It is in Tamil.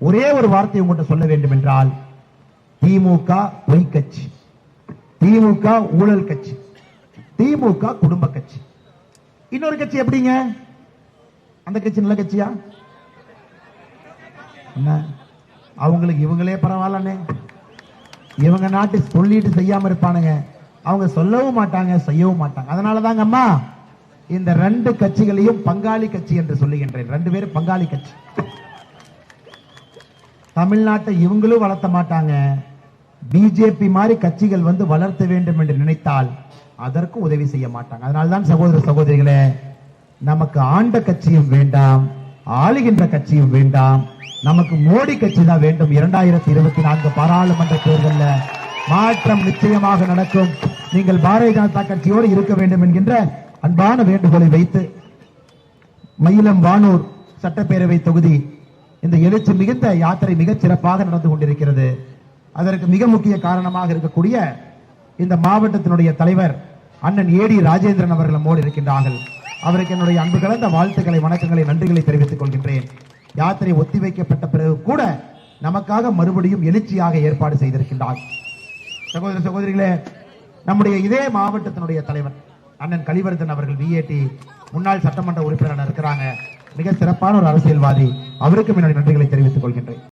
ஒரே ஒரு வார்த்தை உங்கள்கிட்ட சொல்ல வேண்டும் என்றால் திமுக பொய் கட்சி. திமுக ஊழல் கட்சி. திமுக குடும்ப கட்சி. இன்னொரு கட்சி எப்படிங்க? அந்த கட்சி நல்ல கட்சியா? என்ன? அவங்களுக்கு இவங்களே பரவாயில்லண்ணே. இவங்க நாட்டு சொல்லிட்டு செய்யாம இருப்பானுங்க. அவங்க சொல்லவும் மாட்டாங்க செய்யவும் மாட்டாங்க. அதனாலதாங்க அம்மா இந்த ரெண்டு கட்சிகளையும் பங்காளி கட்சி என்று சொல்லுகின்றேன். ரெண்டு பேரும் பங்காளி கட்சி. தமிழ்நாட்டை இவங்களும் வளர்த்த மாட்டாங்க. பிஜேபி மாதிரி கட்சிகள் வந்து வளர்த்த வேண்டும் என்று நினைத்தால் அதற்கும் உதவி செய்ய மாட்டாங்க. அதனால்தான் சகோதர சகோதரிகளே நமக்கு ஆண்ட கட்சியும் வேண்டாம் ஆளுகின்ற கட்சியும் வேண்டாம். நமக்கு மோடி கட்சி தான் வேண்டும். இரண்டாயிரத்தி இருபத்தி நான்கு பாராளுமன்ற தேர்தலில் மாற்றம் நிச்சயமாக நடக்கும். நீங்கள் பாரதிய ஜனதா கட்சியோடு இருக்க வேண்டும் என்கின்ற அன்பான வேண்டுகோளை வைத்து மயிலம் வானூர் சட்டப்பேரவை தொகுதி இந்த எழுச்சி மிகுந்த யாத்திரை மிகச் சிறப்பாக நடந்து கொண்டிருக்கிறது. அதற்கு மிக முக்கிய காரணமாக இருக்கக்கூடிய இந்த மாவட்டத்தினுடைய தலைவர் அண்ணன் ஏடி ராஜேந்திரன் அவர்கள் நம்மோடு இருக்கின்றார்கள். அவருக்கு என்னுடைய அன்பு கலந்த வாழ்த்துக்களை வணக்கங்களை நன்றிகளை தெரிவித்துக் கொள்கின்றேன். யாத்திரை ஒத்திவைக்கப்பட்ட பிறகு கூட நமக்காக மறுபடியும் எழுச்சியாக ஏற்பாடு செய்திருக்கின்றார். சகோதர சகோதரிகளே நம்முடைய இதே மாவட்டத்தினுடைய தலைவர் அண்ணன் கலிவர்தன் அவர்கள் விஏடி முன்னாள் சட்டமன்ற உறுப்பினர் இருக்கிறாங்க. மிக சிறப்பான ஒரு அரசியல்வாதி அவருக்கும் என்னுடைய நன்றிகளை தெரிவித்துக் கொள்கின்றேன்.